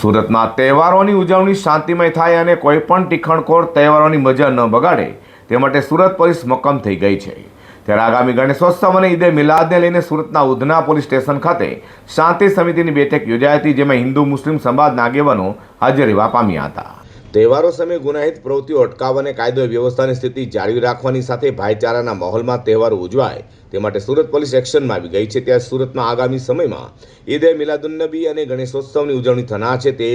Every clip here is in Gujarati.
સુરતમાં તહેવારોની ઉજવણી શાંતિમય થાય અને કોઈ પણ ટીખણખોર તહેવારોની મજા ન બગાડે, તે માટે સુરત પોલીસ મક્કમ થઈ ગઈ છે. ત્યારે આગામી ગણેશોત્સવ અને ઈદે મિલાદને લઈને સુરતના ઉધના પોલીસ સ્ટેશન ખાતે શાંતિ સમિતિની બેઠક યોજાઈ હતી, જેમાં હિન્દુ મુસ્લિમ સમાજના આગેવાનો હાજર રહેવા પામ્યા હતા. તહેવારો સમયે ગુનાહિત પ્રવૃત્તિઓ અટકાવવા અને કાયદો વ્યવસ્થાની સ્થિતિ જાળવી રાખવાની સાથે ભાઈચારાના માહોલમાં તહેવારો ઉજવાય. તે માટે સુરત પોલીસ એક્શનમાં આવી ગઈ છે. ત્યારે સુરતમાં આગામી સમયમાં ઈદે મિલાદુન્નબી અને ગણેશોત્સવની ઉજવણી થનાર છે. તે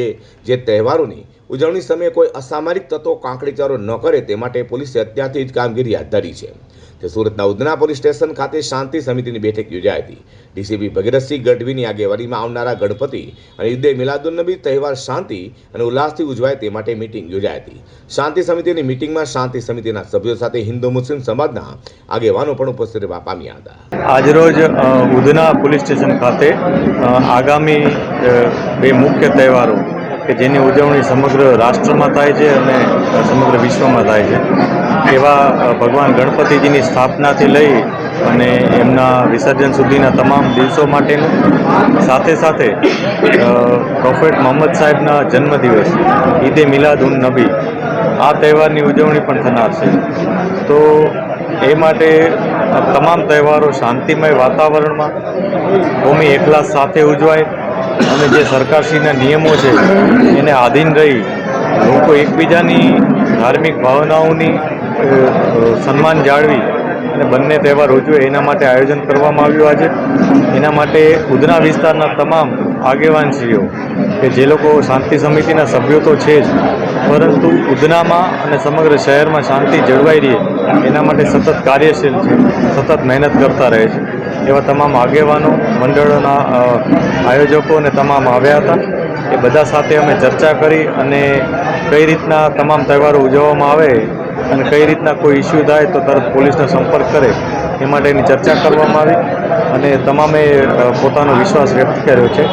જે તહેવારોની ઉજવણી સમયે કોઈ અસામરિક તત્વો કાંકરીચારો ન કરે તે માટે પોલીસે અત્યારથી જ કામગીરી હાથ ધરી છે. તે સુરતના ઉધના પોલીસ સ્ટેશન ખાતે શાંતિ સમિતિની બેઠક યોજાઈ હતી. ડીસીપી ભગીરથસિંહ ગઢવીની આગેવાનીમાં આવનારા ગણપતિ અને ઈદે મિલાદુન્નબી તહેવાર શાંતિ અને ઉલ્લાસથી ઉજવાય તે માટે મિટિંગ યોજાઈ હતી. શાંતિ સમિતિની મિટિંગમાં શાંતિ સમિતિના સભ્યો સાથે હિન્દુ મુસ્લિમ સમાજના આગેવાનો પણ ઉપસ્થિત રહેવા પામ્યા હતા. આજરોજ ઉધના પોલીસ સ્ટેશન ખાતે આગામી બે મુખ્ય તહેવારો કે જેની ઉજવણી સમગ્ર રાષ્ટ્રમાં થાય છે અને સમગ્ર વિશ્વમાં થાય છે. એવા ભગવાન ગણપતિજીની સ્થાપનાથી લઈ અને એમના વિસર્જન સુધીના તમામ દિવસો માટેનું, સાથે સાથે પ્રોફેટ મોહમ્મદ સાહેબના જન્મદિવસ, ઈદે મિલાદ ઉન નબી, આ તહેવારની ઉજવણી પણ થનાર છે. તો એ માટે તમામ તહેવારો શાંતિમય વાતાવરણમાં કોમી એકલાસ સાથે ઉજવાય અને જે સરકારશ્રીના નિયમો છે, એને આધીન રહી લોકો એકબીજાની ધાર્મિક ભાવનાઓની સન્માન જાળવી અને બંને તહેવાર ઉજવે, એના માટે આયોજન કરવામાં આવ્યું આજે. એના માટે ઉધના વિસ્તારના તમામ આગેવાનશ્રીઓ, કે જે લોકો શાંતિ સમિતિના સભ્યો તો છે જ, પરંતુ ઉધનામાં અને સમગ્ર શહેરમાં શાંતિ જળવાઈ રહે, એના માટે સતત કાર્યશીલ છે, સતત મહેનત કરતા રહે છે. એવા તમામ આગેવાનો, મંડળોના આયોજકો અને તમામ આવ્યા હતા. એ બધા સાથે અમે ચર્ચા કરી અને કઈ રીતના તમામ તહેવારો ઉજવવામાં આવે અને કઈ રીતના કોઈ ઇસ્યુ થાય તો તરત પોલીસનો સંપર્ક કરે એ માટેની ચર્ચા કરવામાં આવી અને તમામે પોતાનો વિશ્વાસ વ્યક્ત કર્યો છે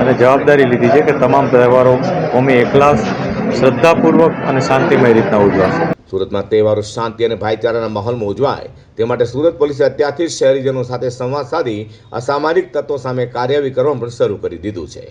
અને જવાબદારી લીધી છે કે તમામ તહેવારો અમે એકલાસ શ્રદ્ધાપૂર્વક અને શાંતિમય રીતના ઉજવાશે. સુરતમાં તહેવારો શાંતિ અને ભાઈચારાના માહોલમાં ઉજવાય. તે માટે સુરત પોલીસે અત્યારથી શહેરીજનો સાથે સંવાદ સાધી અસામાજિક તત્વો સામે કાર્યવાહી કરવાનું પણ શરૂ કરી દીધું છે.